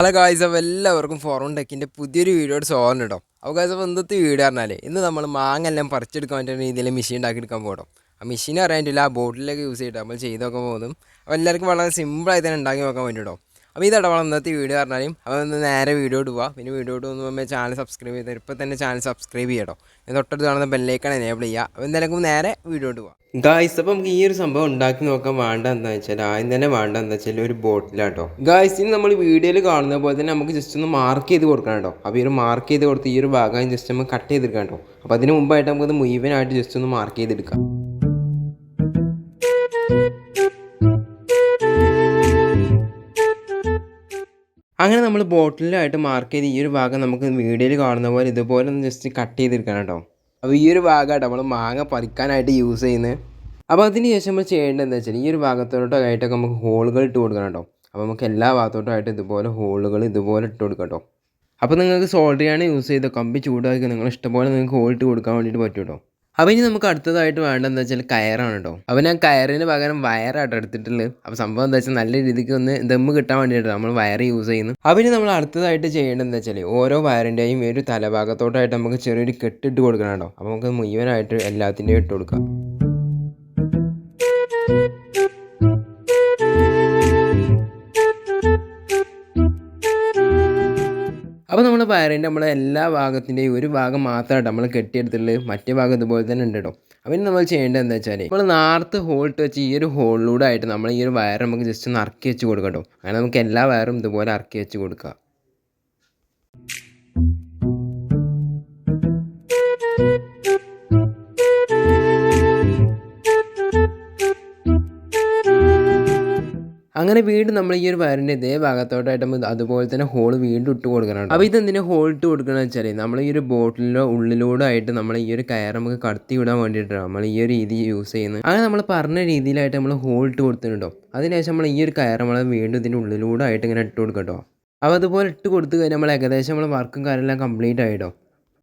Hello guys അപ്പോൾ എല്ലാവർക്കും ഫോറോൺ ടെക്കിന്റെ പുതിയൊരു വീഡിയോയുടെ സ്വാഗതം കേട്ടോ അപ്പോൾ ഗായ്സ് അപ്പോൾ ഇന്നത്തെ വീഡിയോ പറഞ്ഞാൽ ഇന്ന് നമ്മൾ മാങ്ങ എല്ലാം പറിച്ചെടുക്കാൻ പറ്റുന്ന രീതിയിൽ മെഷീൻ ഉണ്ടാക്കിയെടുക്കാൻ പോകണം ആ മെഷീൻ അറിയാൻ പറ്റില്ല ആ ബോട്ടിലൊക്കെ യൂസ് ചെയ്തിട്ട് നമ്മൾ ചെയ്തൊക്കെ പോകുന്നതും അപ്പോൾ എല്ലാവർക്കും വളരെ സിമ്പിളായി തന്നെ ഉണ്ടാക്കി നോക്കാൻ വേണ്ടി കേട്ടോ അപ്പോൾ ഇതാണ് നമ്മൾ ഇന്നത്തെ വീഡിയോ പറഞ്ഞാലും അപ്പോൾ ഒന്ന് നേരെ വീഡിയോ ഇടുക പിന്നെ വീഡിയോ ഇട്ട് വന്ന് ചാനൽ സബ്സ്ക്രൈബ് ചെയ്ത് ഇപ്പോൾ തന്നെ ചാനൽ സബ്സ്ക്രൈബ് ചെയ്യട്ടോ. തൊട്ടടുത്ത് കാണുന്ന ബെല്ലേക്കാണ് എനേബിൾ ചെയ്യുക അപ്പോൾ എന്തായാലും നേരെ വീഡിയോ ഇടുക ഗായ്സ് അപ്പം നമുക്ക് ഈ ഒരു സംഭവം ഉണ്ടാക്കി നോക്കാൻ വേണ്ട എന്താ വെച്ചാൽ ആദ്യം തന്നെ വേണ്ട എന്താ വെച്ചാൽ ഒരു ബോട്ടിലാട്ടോ ഗായ്സ് ഇനി നമ്മൾ വീഡിയോയിൽ കാണുന്ന പോലെ തന്നെ നമുക്ക് ജസ്റ്റ് ഒന്ന് മാർക്ക് ചെയ്ത് കൊടുക്കണം കേട്ടോ അപ്പോൾ ഈ ഒരു മാർക്ക് ചെയ്ത് കൊടുത്ത് ഈ ഒരു ഭാഗം ജസ്റ്റ് നമുക്ക് കട്ട് ചെയ്തെടുക്കാം കേട്ടോ അപ്പോൾ അതിന് മുമ്പായിട്ട് നമുക്കത് മുഴുവനായിട്ട് ജസ്റ്റ് ഒന്ന് മാർക്ക് ചെയ്തെടുക്കാം. അങ്ങനെ നമ്മൾ ബോട്ടിലായിട്ട് മാർക്ക് ചെയ്ത് ഈ ഒരു ഭാഗം നമുക്ക് വീഡിയോയിൽ കാണുന്ന പോലെ ഇതുപോലെ ഒന്ന് ജസ്റ്റ് കട്ട് ചെയ്തെടുക്കണം കേട്ടോ അപ്പോൾ ഈ ഒരു ഭാഗമായിട്ട് നമ്മൾ മാങ്ങ പറിക്കാനായിട്ട് യൂസ് ചെയ്യുന്നത് അപ്പോൾ അതിന് ശേഷം നമ്മൾ ചെയ്യേണ്ടത് എന്താ വെച്ചാൽ ഈ ഒരു ഭാഗത്തോട്ടോ ആയിട്ടൊക്കെ നമുക്ക് ഹോളുകൾ ഇട്ട് കൊടുക്കണം കേട്ടോ അപ്പോൾ നമുക്ക് എല്ലാ ഭാഗത്തോട്ടായിട്ട് ഇതുപോലെ ഹോളുകൾ ഇതുപോലെ ഇട്ട് കൊടുക്കാം കേട്ടോ അപ്പോൾ നിങ്ങൾക്ക് സോൾഡറിയാണ് യൂസ് ചെയ്ത് കമ്പി ചൂടാക്കി നിങ്ങൾ ഇഷ്ടംപോലെ നിങ്ങൾക്ക് ഹോൾ ഇട്ട് കൊടുക്കാൻ വേണ്ടിയിട്ട് പറ്റും കേട്ടോ അപ്പോൾ ഇനി നമുക്ക് അടുത്തതായിട്ട് വേണ്ടതെന്ന് വെച്ചാൽ കയറാണ് കേട്ടോ അപ്പോൾ ഞാൻ കയറിന് പകരം വയറായിട്ട് എടുത്തിട്ടുള്ളത്. അപ്പോൾ സംഭവം എന്താ വെച്ചാൽ നല്ല രീതിക്ക് ഒന്ന് ദമ്മ് കിട്ടാൻ വേണ്ടിയിട്ട് നമ്മൾ വയർ യൂസ് ചെയ്യുന്നു അപ്പോൾ ഇനി നമ്മൾ അടുത്തതായിട്ട് ചെയ്യേണ്ടതെന്ന് വെച്ചാൽ ഓരോ വയറിന്റെയും ഒരു തലഭാഗത്തോട്ടായിട്ട് നമുക്ക് ചെറിയൊരു കെട്ടിട്ട് കൊടുക്കണം കേട്ടോ അപ്പോൾ നമുക്ക് മുഴുവനായിട്ട് എല്ലാത്തിന്റെയും ഇട്ട് കൊടുക്കാം. അപ്പോൾ നമ്മൾ വയറിന്റെ നമ്മൾ എല്ലാ ഭാഗത്തിന്റെയും ഒരു ഭാഗം മാത്രമായിട്ട് നമ്മൾ കെട്ടിയെടുത്തിട്ടുള്ളത് മറ്റേ ഭാഗം ഇതുപോലെ തന്നെ ഉണ്ട് കേട്ടോ അപ്പം ഇനി നമ്മൾ ചെയ്യേണ്ടത് എന്താ വെച്ചാൽ നമ്മൾ നാർത്ത് ഹോൾട്ട് വെച്ച് ഈ ഒരു ഹോളിലൂടെ ആയിട്ട് നമ്മൾ ഈ ഒരു വയർ നമുക്ക് ജസ്റ്റ് ഒന്ന് ഇറക്കി വെച്ച് കൊടുക്കട്ടോ കേട്ടോ അങ്ങനെ നമുക്ക് എല്ലാ വയറും ഇതുപോലെ ഇറക്കി വെച്ച് കൊടുക്കാം. അങ്ങനെ വീണ്ടും നമ്മൾ ഈ ഒരു വയറിന്റെ ഇതേ ഭാഗത്തോട്ടായിട്ട് അതുപോലെ തന്നെ ഹോൾ വീണ്ടും ഇട്ട് കൊടുക്കണം അപ്പോൾ ഇതെന്തിനാ ഹോൾ ഇട്ട് കൊടുക്കണമെന്ന് വെച്ചാൽ നമ്മൾ ഈ ഒരു ബോട്ടിലോ ഉള്ളിലൂടെ ആയിട്ട് നമ്മൾ ഈ ഒരു കയർ നമുക്ക് കടത്തി വിടാൻ വേണ്ടിയിട്ടാണ് നമ്മൾ ഈ ഒരു രീതി യൂസ് ചെയ്യുന്നത്. അങ്ങനെ നമ്മൾ പറഞ്ഞ രീതിയിലായിട്ട് നമ്മൾ ഹോൾ ഇട്ട് കൊടുത്തിട്ടുണ്ടോ? അതിനുശേഷം നമ്മൾ ഈ ഒരു കയർ നമ്മൾ വീണ്ടും ഇതിന്റെ ഉള്ളിലൂടെ ആയിട്ട് ഇങ്ങനെ ഇട്ട് കൊടുക്കട്ടോ. അപ്പോൾ അതുപോലെ ഇട്ട് കൊടുത്തു കഴിഞ്ഞാൽ നമ്മൾ ഏകദേശം നമ്മൾ വർക്കും കാര്യമെല്ലാം കംപ്ലീറ്റ് ആയിട്ടോ?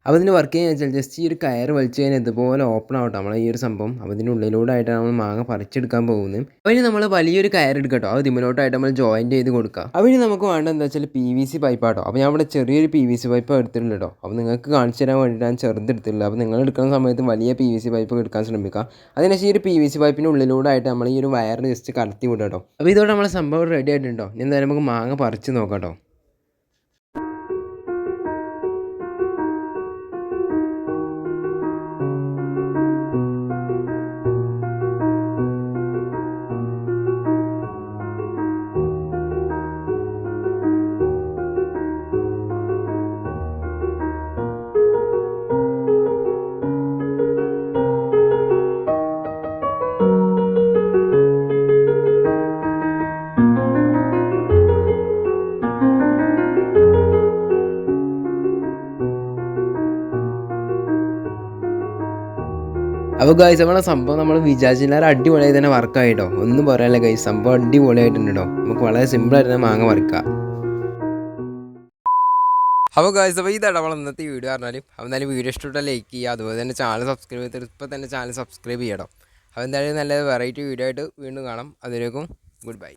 അപ്പോൾ ഇതിന് വർക്ക് ചെയ്യാൻ വെച്ചാൽ ജസ്റ്റ് ഈ ഒരു കയർ വലിച്ചു കഴിഞ്ഞാൽ ഇതുപോലെ ഓപ്പൺ ആവട്ടെ. നമ്മൾ ഈ ഒരു സംഭവം അപ്പോൾ ഇതിന്റെ ഉള്ളിലൂടെ ആയിട്ടാണ് നമ്മൾ മാങ്ങ പറിച്ചെടുക്കാൻ പോകുന്നത്. അപ്പോൾ ഇനി നമ്മൾ വലിയൊരു കയർ എടുക്കട്ടോ. അത് ഇതിമനോട്ടായിട്ട് നമ്മൾ ജോയിന്റ് ചെയ്ത് കൊടുക്കുക അപ്പോൾ ഇനി നമുക്ക് വേണ്ട എന്താ വെച്ചാൽ പി വി സി പൈപ്പാട്ടോ അപ്പോൾ ഞാൻ ഇവിടെ ചെറിയൊരു പി വി സി പൈപ്പ് എടുത്തിട്ടുണ്ട് കേട്ടോ. അപ്പോൾ നിങ്ങൾക്ക് കാണിച്ചു തരാൻ വേണ്ടിയിട്ട് ഞാൻ ചെറുതെടുത്തില്ല അപ്പോൾ നിങ്ങൾ എടുക്കുന്ന സമയത്ത് വലിയ പി വി സി പൈപ്പ് എടുക്കാൻ ശ്രമിക്കുക. അതിനുശേഷം ഈ ഒരു പി വി സി പൈപ്പിന്റെ ഉള്ളിലൂടെ ആയിട്ട് നമ്മൾ ഈ ഒരു വയർ ജസ്റ്റ് കടത്തി വിടാം കേട്ടോ. അപ്പോൾ ഇതോടെ നമ്മൾ സംഭവം റെഡി ആയിട്ടുണ്ടോ? ഇനി എന്തായാലും നമുക്ക് മാങ്ങ പറിച്ച് നോക്കാം കേട്ടോ. അപ്പോൾ ഗൈസ് നമ്മളെ സംഭവം നമ്മൾ വിചാരിച്ചില്ലാതെ അടിപൊളിയായി തന്നെ വർക്കായിട്ടോ ഒന്നും പറയാനില്ല ഗൈസ് സംഭവം അടിപൊളിയായിട്ടുണ്ട് നമുക്ക് വളരെ സിമ്പിളായിട്ട് തന്നെ മാങ്ങ വറുക്കാം. അപ്പോൾ ഗൈസ് അപ്പോൾ ഇതാണ് നമ്മൾ ഇന്നത്തെ വീഡിയോ പറഞ്ഞാലും. അപ്പോൾ എന്തായാലും വീഡിയോ ഇഷ്ടപ്പെട്ടാൽ ലൈക്ക് ചെയ്യുക. അതുപോലെ തന്നെ ചാനൽ സബ്സ്ക്രൈബ് ചെയ്തിട്ട് ഇപ്പോൾ തന്നെ ചാനൽ സബ്സ്ക്രൈബ് ചെയ്യണം. അപ്പോൾ എന്തായാലും നല്ല വെറൈറ്റി വീഡിയോ ആയിട്ട് വീണ്ടും കാണാം. അതിലേക്കും ഗുഡ് ബൈ